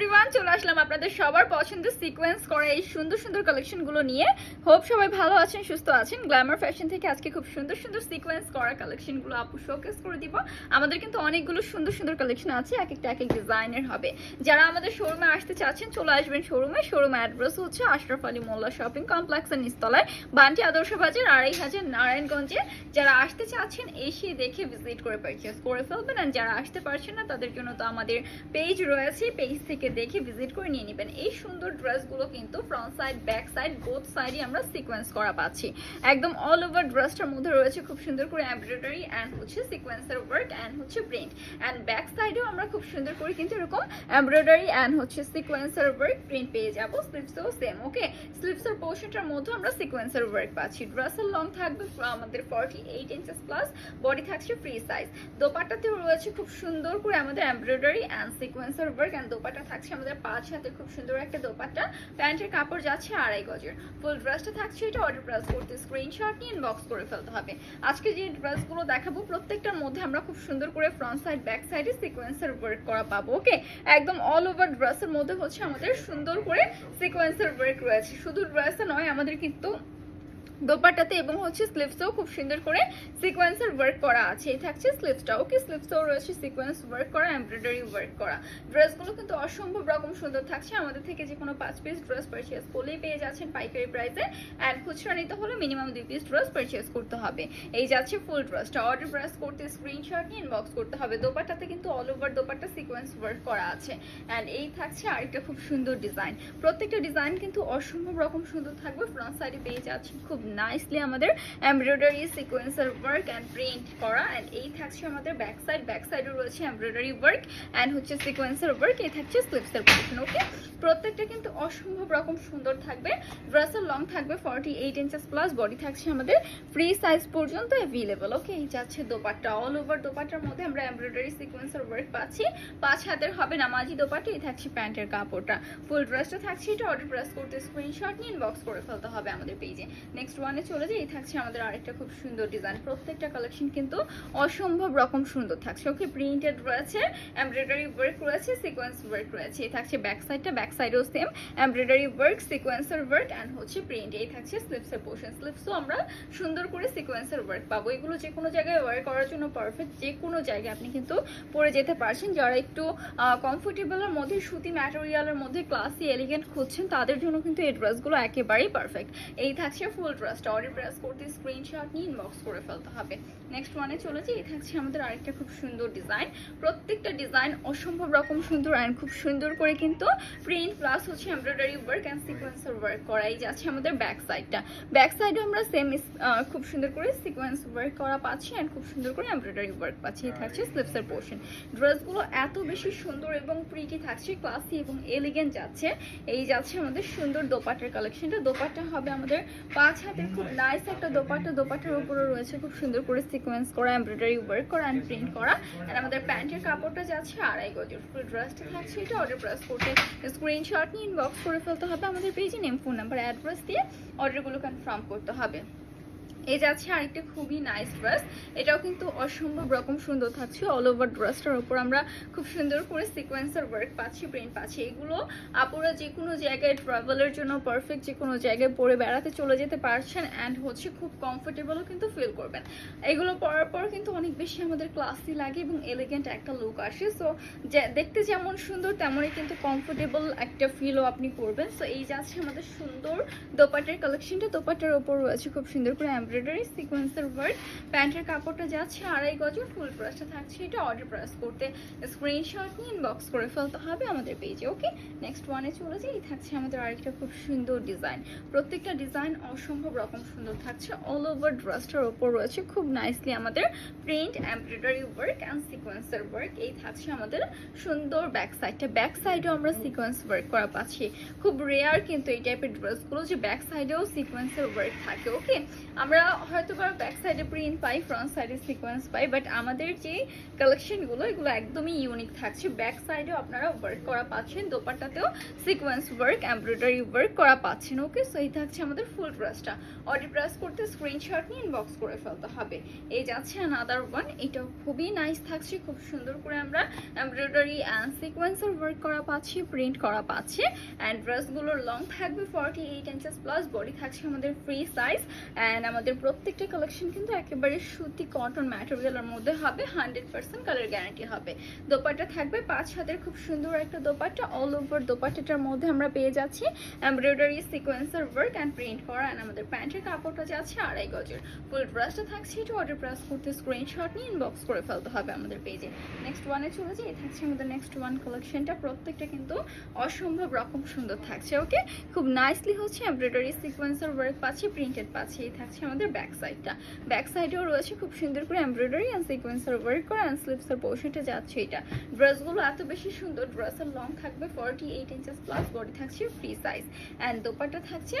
Everyone চলে আসলাম আপনাদের সবার পছন্দের সিকোয়েন্স করা এই সুন্দর সুন্দর কালেকশনগুলো নিয়ে। হোপ সবাই ভালো আছেন, সুস্থ আছেন। গ্ল্যামার ফ্যাশন থেকে আজকে খুব সুন্দর সুন্দর সিকোয়েন্স করা কালেকশনগুলো আপু শোকেস করে দিব। আমাদের কিন্তু অনেকগুলো সুন্দর সুন্দর কালেকশন আছে, এক একটা, এক এক ডিজাইনের হবে। যারা আমাদের শোরুমে আসতে চাচ্ছেন, চলে আসবেন শোরুমে শোরুম অ্যাড্রেস হচ্ছে আশরাফ আলী মোল্লা শপিং কমপ্লেক্সের নিস্তলায় বান্টি আদর্শ বাজার আড়াই হাজার নারায়ণগঞ্জে। যারা আসতে চাচ্ছেন এসে দেখে ভিজিট করে পারচেস করে ফেলবেন। আর যারা আসতে পারছেন না, তাদের জন্য তো আমাদের পেজ রয়েছে। পেজ থেকে দেখে ভিজিট করে নিয়ে নেবেন। এই সুন্দর ড্রেসগুলো কিন্তু front side back side both সাইডই আমরা সিকোয়েন্স করা পাচ্ছি। একদম অল ওভার ড্রেসটার মধ্যে রয়েছে খুব সুন্দর করে এমব্রয়ডারি অ্যান্ড হচ্ছে সিকোয়েন্সের ওয়ার্ক অ্যান্ড হচ্ছে প্রিন্ট অ্যান্ড ব্যাক সাইডেও আমরা খুব সুন্দর করে কিন্তু এরকম এমব্রয়ডারি অ্যান্ড হচ্ছে সিকোয়েন্সের ওয়ার্ক প্রিন্ট পেয়ে যাব। স্লিপসেও সেম ওকে স্লিপসের পোর্শনটার মধ্যে আমরা সিকোয়েন্সের ওয়ার্ক পাচ্ছি। ড্রেসের লং থাকবে আমাদের forty eight inches plus body থাকছে ফ্রি সাইজ দোপাটাতেও রয়েছে খুব সুন্দর করে আমাদের এমব্রয়ডারি অ্যান্ড সিকোয়েন্সের ওয়ার্ক অ্যান্ড দোপাটা থাকছে আমাদের পাঁচ হাতে খুব সুন্দর একটা দোপাট্টা। প্যান্টের কাপড় যাচ্ছে আড়াই গজের। ফুল ড্রেসটা থাকছে এটা অর্ডার প্রেস করতে। স্ক্রিনশট নিয়ে ইনবক্স করে ফেলতে হবে। আজকে যে ড্রেসগুলো দেখাবো, প্রত্যেকটার মধ্যে আমরা খুব সুন্দর করে ফ্রন্ট সাইড ব্যাক সাইডে সিকোয়েন্সের ওয়ার্ক করা পাবো ওকে একদম অল ওভার ড্রেসের মধ্যে হচ্ছে আমাদের সুন্দর করে সিকোয়েন্সের ওয়ার্ক রয়েছে। শুধু ড্রেসে নয়, আমাদের কিন্তু দোপাট্টাতে এবং হচ্ছে স্লিভসেও খুব সুন্দর করে সিকোয়েন্সের ওয়ার্ক করা আছে। এই থাকছে স্লিভসটা ওকে স্লিভসেও রয়েছে সিকোয়েন্স ওয়ার্ক করা এমব্রয়ডারি ওয়ার্ক করা। ড্রেসগুলো কিন্তু অসম্ভব রকম সুন্দর থাকছে। আমাদের থেকে যে কোনো পাঁচ পিস ড্রেস পারচেস করলেই পেয়ে যাচ্ছেন পাইকারি প্রাইসে অ্যান্ড খুচরা নিতে হলে মিনিমাম দুই পিস ড্রেস পারচেস করতে হবে। এই যাচ্ছে ফুল ড্রেসটা অর্ডার প্রেস করতে স্ক্রিনশট নিয়ে ইনবক্স করতে হবে। দোপাটাতে কিন্তু all over dupatta sequence work করা আছে। অ্যান্ড এই থাকছে আরেকটা খুব সুন্দর ডিজাইন প্রত্যেকটা ডিজাইন কিন্তু অসম্ভব রকম সুন্দর থাকবে। ফ্রন্ট সাইডে পেয়ে যাচ্ছেন খুব নাইসলি আমাদের embroidery sequencer work and print করা। অ্যান্ড এই থাকছে আমাদের ব্যাক সাইড ব্যাক সাইডে রয়েছে এমব্রয়ডারি ওয়ার্ক অ্যান্ড হচ্ছে সিকোয়েন্সার ওয়ার্ক এই থাকছে স্লিপসের পোর্শন ওকে প্রত্যেকটা কিন্তু অসম্ভব রকম সুন্দর থাকবে। ড্রেসের লং থাকবে forty eight inches plus body থাকছে আমাদের ফ্রি সাইজ পর্যন্ত অ্যাভেলেবল ওকে এই যাচ্ছে দোপাট্টা। অল ওভার দোপাট্টার মধ্যে আমরা এমব্রয়ডারি সিকোয়েন্সার ওয়ার্ক পাচ্ছি। পাঁচ হাতের হবে নামাজি দোপাট্টা, এই থাকছে প্যান্টের কাপড়টা। ফুল ড্রেসটা থাকছে এটা অর্ডার প্রেস করতে স্ক্রিনশট নিয়ে ইনবক্স করে ফেলতে হবে আমাদের পেজে নেক্সট ওয়ানে চলে যাই থাকছে আমাদের আরেকটা খুব সুন্দর ডিজাইন প্রত্যেকটা কালেকশন কিন্তু অসম্ভব রকম সুন্দর থাকছে। ওকে প্রিন্টেড রয়েছে এমব্রয়ডারি ওয়ার্ক রয়েছে সিকোয়েন্স ওয়ার্ক রয়েছে। এই থাকছে ব্যাক সাইডটা ব্যাক সাইডেও সেম এমব্রয়ডারি ওয়ার্ক সিকোয়েন্সার ওয়ার্ক অ্যান্ড হচ্ছে প্রিন্ট এই থাকছে স্লিপসের পোর্শন স্লিপসও আমরা সুন্দর করে সিকোয়েন্সার ওয়ার্ক পাবো। এগুলো যে কোনো জায়গায় ওয়ার্ক করার জন্য পারফেক্ট যে কোনো জায়গায় আপনি কিন্তু পরে যেতে পারছেন। যারা একটু কমফোর্টেবলের মধ্যে, সুতি ম্যাটেরিয়ালের মধ্যে ক্লাসি এলিগেন্ট খুঁজছেন, তাদের জন্য কিন্তু এই ড্রেসগুলো একেবারেই পারফেক্ট এই থাকছে ফুল ড্রেসটা অর্ডার প্রেস করতে স্ক্রিনশট নিয়ে ইনবক্স করে ফেলতে হবে। নেক্সট ওয়ানে চলেছি এই থাকছে আমাদের আরেকটা খুব সুন্দর ডিজাইন প্রত্যেকটা ডিজাইন অসম্ভব রকম সুন্দর অ্যান্ড খুব সুন্দর করে কিন্তু প্রিন্ট প্লাস হচ্ছে এমব্রয়ডারি ওয়ার্ক অ্যান্ড সিকোয়েন্সের ওয়ার্ক করাই যাচ্ছে আমাদের ব্যাক সাইডটা ব্যাক সাইডে আমরা সেম খুব সুন্দর করে সিকোয়েন্স ওয়ার্ক করা পাচ্ছি অ্যান্ড খুব সুন্দর করে এমব্রয়ডারি ওয়ার্ক পাচ্ছি। থাকছে স্লিপসের পোর্শন ড্রেসগুলো এত বেশি সুন্দর এবং প্রিটি থাকছে ক্লাসি এবং এলিগেন্ট যাচ্ছে। এই যাচ্ছে আমাদের সুন্দর দোপাটার কালেকশনটা দোপাট্টা হবে আমাদের পাঁচ খুব নাইস একটা দোপাট্টা। দোপাট্টার উপরে রয়েছে খুব সুন্দর করে সিকোয়েন্স করা এমব্রয়ডারি ওয়ার্ক করা অ্যান্ড প্রিন্ট করা। আর আমাদের প্যান্টের কাপড়টা যাচ্ছে আড়াই গজের ফুল ড্রেসটা থাকছে এটা অর্ডার প্রেস করতে। স্ক্রিনশট নিয়ে ইনবক্স করে ফেলতে হবে। আমাদের পেজে নেম ফোন নাম্বার অ্যাড্রেস দিয়ে অর্ডারগুলো কনফার্ম করতে হবে। এই যাচ্ছে আরেকটা খুবই নাইস ড্রেস এটাও কিন্তু অসম্ভব রকম সুন্দর থাকছে অল ওভার ড্রেসটার উপর আমরা খুব সুন্দর করে সিকোয়েন্সার ওয়ার্ক পাচ্ছি প্রিন্ট পাচ্ছি। এগুলো আপুরা যে কোনো জায়গায় ট্রাভেলের জন্য পারফেক্ট যে কোনো জায়গায় পরে বেড়াতে চলে যেতে পারছেন অ্যান্ড হচ্ছে খুব কমফোর্টেবলও কিন্তু ফিল করবেন। এগুলো পরার পর কিন্তু অনেক বেশি আমাদের ক্লাসি লাগে এবং এলিগেন্ট একটা লুক আসে। সো দেখতে যেমন সুন্দর, তেমনই কিন্তু কমফোর্টেবল একটা ফিলও আপনি করবেন। সো এই যাচ্ছে আমাদের সুন্দর দোপাটের কালেকশনটা দোপাটার ওপর রয়েছে খুব সুন্দর করে এমব্রয়ডারি সিকোয়েন্সের ওয়ার্ক প্যান্টের কাপড়টা যাচ্ছে, আড়াই গজের ফুল প্রেসটা থাকছে, এটা অর্ডার প্রেস করতে। স্ক্রিনশট নিয়ে ইনবক্স করে ফেলতে হবে আমাদের পেজে ওকে নেক্সট ওয়ানে চলে যাই থাকছে আমাদের আরেকটা খুব সুন্দর ডিজাইন প্রত্যেকটা ডিজাইন অসম্ভব রকম সুন্দর থাকছে অল ওভার ড্রেসটার ওপর রয়েছে, খুব নাইসলি আমাদের প্রিন্ট এমব্রয়ডারি ওয়ার্ক অ্যান্ড সিকোয়েন্সের ওয়ার্ক এই থাকছে আমাদের সুন্দর ব্যাক সাইডটা ব্যাক সাইডেও আমরা সিকোয়েন্স ওয়ার্ক করা পাচ্ছি। খুব রেয়ার কিন্তু এই টাইপের ড্রেসগুলো যে ব্যাক সাইডেও সিকোয়েন্সের ওয়ার্ক থাকে ওকে আমরা আমরা হয়তো বা ব্যাক সাইডে প্রিন্ট পাই ফ্রন্ট সাইডে সিকোয়েন্স পাই বাট আমাদের যে কালেকশনগুলো এগুলো একদমই ইউনিক থাকছে। ব্যাক সাইডেও আপনারা ওয়ার্ক করা পাচ্ছেন, দোপাট্টাতেও সিকোয়েন্স ওয়ার্ক এমব্রয়ডারি ওয়ার্ক করা পাচ্ছেন ওকে সো এই থাকছে আমাদের ফুল ড্রেসটা অর্ডার প্রেস করতে স্ক্রিনশট নিয়ে ইনবক্স করে ফেলতে হবে। এই যাচ্ছে আনাদার ওয়ান এটাও খুবই নাইস থাকছে, খুব সুন্দর করে আমরা এমব্রয়ডারি অ্যান্ড সিকোয়েন্সের ওয়ার্ক করা পাচ্ছি প্রিন্ট করা পাচ্ছি। অ্যান্ড ড্রেসগুলোর লং থাকবে forty eight inches plus body থাকছে আমাদের ফ্রি সাইজ অ্যান্ড আমাদের প্রত্যেকটা কালেকশন কিন্তু একেবারে সুতি কটন ম্যাটেরিয়ালের মধ্যে হবে হান্ড্রেড পার্সেন্ট কালার গ্যারান্টি হবে। দোপাট্টা থাকবে পাঁচ হাতের খুব সুন্দর একটা দোপাট্টা অল ওভার দোপাট্টাটার মধ্যে আমরা পেয়ে যাচ্ছি। এমব্রয়ডারি সিকোয়েন্সের ওয়ার্ক অ্যান্ড প্রিন্ট করা। অ্যান্ড আমাদের প্যান্টের কাপড়টা যাচ্ছে আড়াই গজের। ফুল ড্রেসটা থাকছে, একটু অর্ডার প্রেস করতে স্ক্রিনশট নিয়ে ইনবক্স করে ফেলতে হবে আমাদের পেজে নেক্সট ওয়ানে চলে যাই থাকছে আমাদের নেক্সট ওয়ান কালেকশনটা প্রত্যেকটা কিন্তু অসম্ভব রকম সুন্দর থাকছে ওকে খুব নাইসলি হচ্ছে এমব্রয়ডারি সিকোয়েন্সের ওয়ার্ক পাচ্ছি প্রিন্টেড পাচ্ছি। এই থাকছে আমাদের ব্যাক সাইডটা ব্যাক সাইডেও রয়েছে খুব সুন্দর করে এমব্রয়ডারি অ্যান্ড সিকোয়েন্সের ওয়ার্ক করা অ্যান্ড স্লিপসের পোর্শনটা যাচ্ছে এটা। ড্রেসগুলো এত বেশি সুন্দর ড্রেসের লং থাকবে forty eight inches plus body থাকছে ফ্রি সাইজ অ্যান্ড দোপাটা থাকছে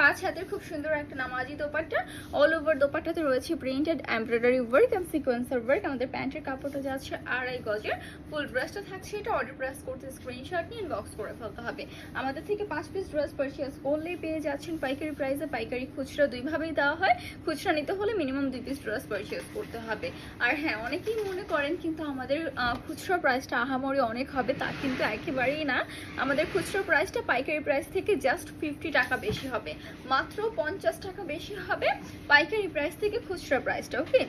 পাঁচ হাতের খুব সুন্দর একটা নামাজি দোপাট্টা। অল ওভার দোপাট্টাতে রয়েছে প্রিন্টেড এমব্রয়ডারি ওয়ার্ক অ্যান্ড সিকোয়েন্সার ওয়ার্ক আমাদের প্যান্টের কাপড়টা যাচ্ছে আড়াই গজের। ফুল ড্রেসটা থাকছে এটা। অর্ডার প্রেস করতে স্ক্রিনশট নিয়ে ইনবক্স করে ফেলতে হবে। আমাদের থেকে পাঁচ পিস ড্রেস পারচেস করলেই পেয়ে যাচ্ছেন পাইকারি প্রাইসে পাইকারি খুচরা দুইভাবেই দেওয়া হয়। খুচরা নিতে হলে মিনিমাম দুই পিস ড্রেস পারচেস করতে হবে। আর হ্যাঁ অনেকেই মনে করেন কিন্তু আমাদের খুচরা প্রাইসটা আহামরি অনেক হবে, তা কিন্তু একেবারেই না। আমাদের খুচরা প্রাইসটা পাইকারি প্রাইস থেকে জাস্ট ফিফটি টাকা বেশি হবে। মাত্র পঞ্চাশ টাকা বেশি হবে পাইকারি প্রাইস থেকে খুচরা প্রাইসটা ওকে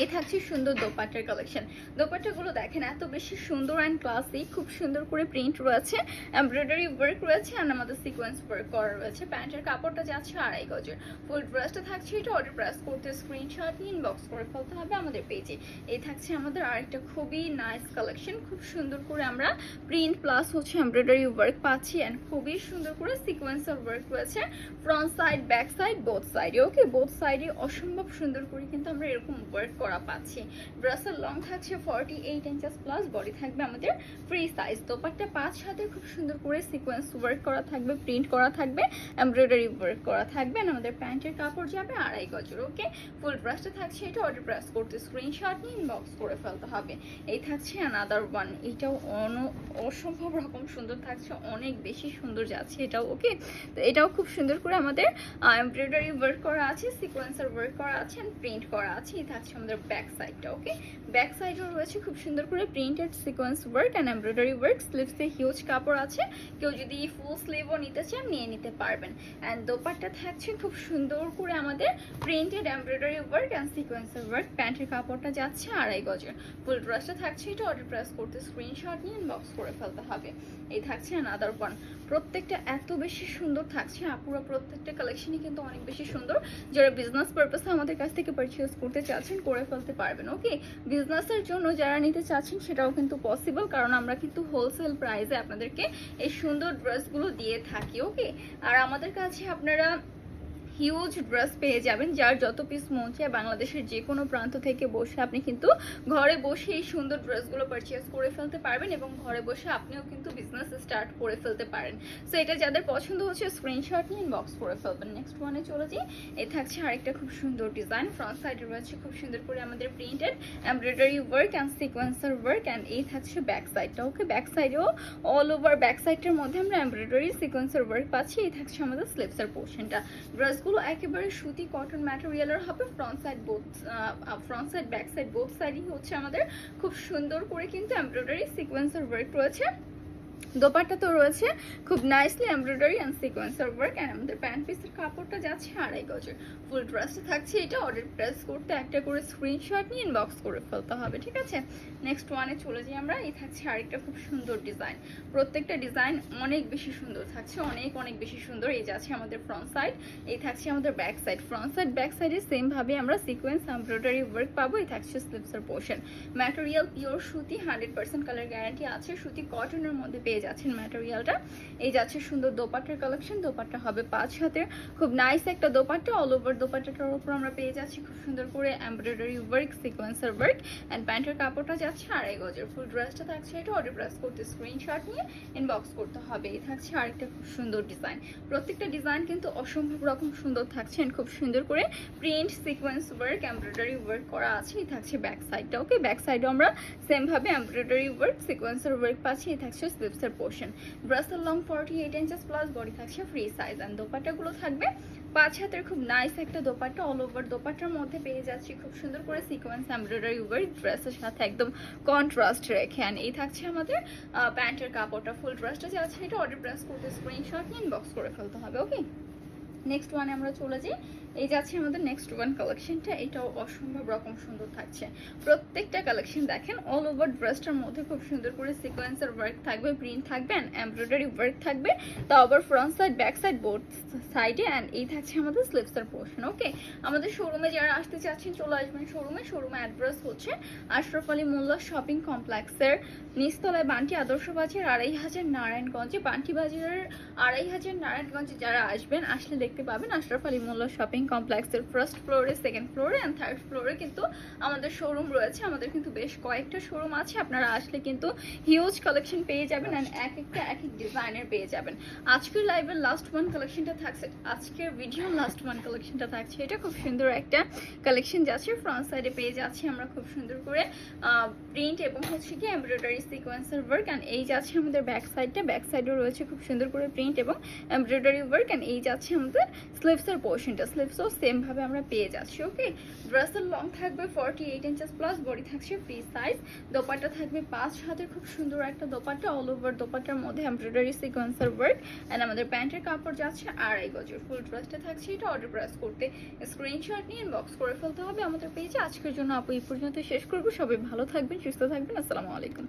এই থাকছে সুন্দর দোপাট্টার কালেকশন দোপাট্টাগুলো দেখেন, এত বেশি সুন্দর অ্যান্ড ক্লাসি খুব সুন্দর করে প্রিন্ট রয়েছে এমব্রয়ডারি ওয়ার্ক রয়েছে আর আমাদের সিকোয়েন্স ওয়ার্ক করা রয়েছে। প্যান্টের কাপড়টা যাচ্ছে আড়াই গজের। ফুল ড্রেসটা থাকছে, এটা অর্ডার প্রেস করতে স্ক্রিনশট নিয়ে ইনবক্স করে ফেলতে হবে আমাদের পেজে এই থাকছে আমাদের আরেকটা খুবই নাইস কালেকশন খুব সুন্দর করে আমরা প্রিন্ট প্লাস হচ্ছে এমব্রয়ডারি ওয়ার্ক পাচ্ছি অ্যান্ড খুবই সুন্দর করে সিকোয়েন্সের ওয়ার্ক রয়েছে front side back side both সাইডে ওকে বোথ সাইডে অসম্ভব সুন্দর করে কিন্তু আমরা এরকম ওয়ার্ক করা পাচ্ছি। ড্রেসের লং থাকছে forty eight inches plus body থাকবে আমাদের ফ্রি সাইজ দোপাট্টা পাঁচ হাতে খুব সুন্দর করে সিকোয়েন্স ওয়ার্ক করা থাকবে প্রিন্ট করা থাকবে এমব্রয়ডারি ওয়ার্ক করা থাকবে আমাদের প্যান্টের কাপড় যাবে আড়াই গজের ওকে ফুল ড্রেসটা থাকছে এটা অর্ডার প্রেস করতে স্ক্রিনশট নিয়ে ইনবক্স করে ফেলতে হবে। এই থাকছে অ্যানাদার ওয়ান এটাও অন, অসম্ভব রকম সুন্দর থাকছে, অনেক বেশি সুন্দর যাচ্ছে এটাও ওকে তো এটাও খুব সুন্দর করে আমাদের এমব্রয়ডারি ওয়ার্ক করা আছে সিকোয়েন্সার ওয়ার্ক করা আছে প্রিন্ট করা আছে। এই থাকছে আমাদের ব্যাক সাইডটা ওকে ব্যাক সাইডেও রয়েছে খুব সুন্দর করে printed sequence work and embroidery work স্লিভসে huge কাপড় আছে। কেউ যদি ফুল স্লিভও নিতে চান, নিয়ে নিতে পারবেন। অ্যান্ড দোপারটা থাকছে খুব সুন্দর করে আমাদের প্রিন্টেড এমব্রয়ডারি ওয়ার্ক অ্যান্ড সিকোয়েন্সার ওয়ার্ক প্যান্টের কাপড়টা যাচ্ছে আড়াই গজের। ফুল ড্রেসটা থাকছে, এটা অর্ডার প্রেস করতে স্ক্রিনশট নিয়ে ইনবক্স করে ফেলতে হবে। এই থাকছে আনাদার ওয়ান প্রত্যেকটা এত বেশি সুন্দর থাকছে আপুরা প্রত্যেকটা কালেকশনই কিন্তু অনেক বেশি সুন্দর। যারা বিজনেস পারপাসে আমাদের কাছ থেকে পারচেস করতে চাচ্ছেন, করে ফেলতে পারবেন ওকে বিজনেসের জন্য যারা নিতে চাচ্ছেন, সেটাও কিন্তু পসিবল কারণ আমরা কিন্তু হোলসেল প্রাইসে আপনাদেরকে এই সুন্দর ড্রেসগুলো দিয়ে থাকি ওকে আর আমাদের কাছে আপনারা হিউজ ড্রেস পেয়ে যাবেন, যার যত পিস মন চায় বাংলাদেশের যে কোনো প্রান্ত থেকে বসে আপনি কিন্তু ঘরে বসে এই সুন্দর ড্রেসগুলো পারচেস করে ফেলতে পারবেন এবং ঘরে বসে আপনিও কিন্তু বিজনেস স্টার্ট করে ফেলতে পারেন। সো এটা যাদের পছন্দ হচ্ছে স্ক্রিনশট নিয়ে ইনবক্স করে ফেলবেন। নেক্সট ওয়ানে চলে যাই। এই থাকছে আরেকটা খুব সুন্দর ডিজাইন ফ্রন্ট সাইডে রয়েছে খুব সুন্দর করে আমাদের প্রিন্টেড এমব্রয়ডারি ওয়ার্ক অ্যান্ড সিকোয়েন্সার ওয়ার্ক অ্যান্ড এই থাকছে ব্যাক সাইডটা ওকে ব্যাক সাইডেও অল ওভার ব্যাক সাইডটার মধ্যে আমরা এমব্রয়ডারি সিকোয়েন্সার ওয়ার্ক পাচ্ছি। এই থাকছে আমাদের স্লিপসের পোর্শনটা ড্রেসগুলো একেবারে সুতি কটন ম্যাটেরিয়ালের হবে front side both front side back side both সাইডই হচ্ছে আমাদের। খুব সুন্দর করে কিন্তু এমব্রয়ডারি সিকোয়েন্সের ওয়ার্ক রয়েছে। দোপাট্টা তো রয়েছে। খুব নাইসলি এমব্রয়ডারি অ্যান্ড সিকোয়েন্সার ওয়ার্ক অ্যান্ড আমাদের প্যান্ট পিসের কাপড়টা যাচ্ছে আড়াই গজের। ফুল ড্রেসটা থাকছে এটা অর্ডার প্রেস করতে একটা করে স্ক্রিনশট নিয়ে ইনবক্স করে ফেলতে হবে, ঠিক আছে? নেক্সট ওয়ানে চলে যাই আমরা, এই থাকছে আরেকটা খুব সুন্দর ডিজাইন প্রত্যেকটা ডিজাইন অনেক বেশি সুন্দর থাকছে, অনেক অনেক বেশি সুন্দর। এই যাচ্ছে আমাদের ফ্রন্ট সাইড এই থাকছে আমাদের back side front side back সাইডে সেম ভাবে আমরা সিকোয়েন্স এমব্রয়ডারি ওয়ার্ক পাবো, এই থাকছে স্লিপসের পোর্শন ম্যাটেরিয়াল পিওর সুতি হান্ড্রেড পার্সেন্ট কালার গ্যারান্টি আছে। সুতি কটনের মধ্যে পেয়ে যাচ্ছেন ম্যাটেরিয়ালটা এই যাচ্ছে সুন্দর দোপাট্টার কালেকশন দোপাট্টা হবে পাঁচ হাতের। খুব নাইস একটা দোপাট্টা অল ওভার দোপাট্টাটার উপর আমরা পেয়ে যাচ্ছি খুব সুন্দর করে এমব্রয়ডারি ওয়ার্ক সিকোয়েন্সার ওয়ার্ক অ্যান্ড প্যান্টের কাপড়টা যাচ্ছে আড়াই গজের ফুল ড্রেসটা থাকছে এটা অর্ডার প্রেস করতে স্ক্রিনশট নিয়ে ইনবক্স করতে হবে। এই থাকছে আরেকটা খুব সুন্দর ডিজাইন প্রত্যেকটা ডিজাইন কিন্তু অসম্ভব রকম সুন্দর থাকছে খুব সুন্দর করে print sequence work embroidery work করা আছে। এই থাকছে ব্যাক সাইডটা ওকে ব্যাক সাইডে আমরা সেম ভাবে এমব্রয়ডারি ওয়ার্ক সিকোয়েন্সের ওয়ার্ক পাচ্ছি। এই থাকছে স্লিপসের portion Brussels long forty eight inches plus body থাকছে ফ্রি সাইজ অ্যান্ড দোপাট্টাগুলো থাকবে। পাঁচ হাতের খুব নাইস একটা দোপাট্টা অল ওভার দোপাট্টার মধ্যে পেয়ে যাচ্ছি খুব সুন্দর করে সিকোয়েন্স এমব্রয়ডারি ওয়ার্ক ড্রেসের সাথে একদম কন্ট্রাস্ট রেখে। অ্যান্ড এই থাকছে আমাদের প্যান্টের কাপড়টা ফুল ড্রেসটা যে আছে এটা অর্ডার প্রেস করতে স্ক্রিনশট ইনবক্স করে ফেলতে হবে ওকে নেক্সট ওয়ানে আমরা চলে যাই। এই যাচ্ছে আমাদের নেক্সট ওয়ান কালেকশনটা এটাও অসম্ভব রকম সুন্দর থাকছে। প্রত্যেকটা কালেকশন দেখেন অল ওভার ড্রেসটার মধ্যে খুব সুন্দর করে সিকোয়েন্সের ওয়ার্ক থাকবে প্রিন্ট থাকবে অ্যান্ড এমব্রয়ডারি ওয়ার্ক থাকবে। তা আবার front side back side both সাইডে অ্যান্ড এই থাকছে আমাদের স্লিপসের পোর্শন ওকে আমাদের শোরুমে যারা আসতে চাচ্ছেন, চলে আসবেন শোরুমে শোরুমে অ্যাড্রেস হচ্ছে আশরাফ আলী মোল্লা শপিং কমপ্লেক্সের নিচতলায় বান্টি আদর্শ বাজার, আড়াই হাজার নারায়ণগঞ্জে। বান্টি বাজারের আড়াই হাজার নারায়ণগঞ্জে যারা আসবেন, আসলে দেখতে পাবেন আশরফ আলী মোল্লা শপিং কমপ্লেক্সের ফার্স্ট ফ্লোরে সেকেন্ড ফ্লোরে অ্যান্ড থার্ড ফ্লোরে কিন্তু আমাদের শোরুম রয়েছে। আমাদের কিন্তু বেশ কয়েকটা শোরুম আছে। আপনারা আসলে কিন্তু হিউজ কালেকশন পেয়ে যাবেন অ্যান্ড এক একটা, এক এক ডিজাইনের পেয়ে যাবেন। আজকের লাইভের লাস্ট ওয়ান কালেকশনটা থাকছে, আজকের ভিডিও লাস্ট ওয়ান কালেকশনটা থাকছে। এটা খুব সুন্দর একটা কালেকশন যাচ্ছে। ফ্রন্ট সাইডে পেয়ে যাচ্ছি আমরা খুব সুন্দর করে প্রিন্ট এবং হচ্ছে কি এমব্রয়ডারি সিকোয়েন্সের ওয়ার্ক অ্যান্ড এই যাচ্ছে আমাদের ব্যাক সাইডটা ব্যাক সাইডেও রয়েছে খুব সুন্দর করে প্রিন্ট এবং এমব্রয়ডারি ওয়ার্ক অ্যান্ড এই যাচ্ছে আমাদের স্লিভসের পোর্শনটা স্লিভসও সেম ভাবে আমরা পেয়ে যাচ্ছি ওকে ড্রেসের লং থাকবে forty eight inches plus body থাকছে ফ্রি সাইজ দোপাট্টা থাকবে পাঁচ হাতের, খুব সুন্দর একটা দোপাট্টা অল ওভার দোপাট্টার মধ্যে এমব্রয়ডারি সিকোয়েন্সের ওয়ার্ক অ্যান্ড আমাদের প্যান্টের কাপড় যাচ্ছে আড়াই গজের। ফুল ড্রেসটা থাকছে এটা অর্ডার প্রেস করতে। স্ক্রিনশট নিয়ে ইনবক্স করে ফেলতে হবে আমাদের পেজে আজকের জন্য আপু এই পর্যন্ত শেষ করব। সবাই ভালো থাকবেন, সুস্থ থাকবেন। আসসালামু আলাইকুম।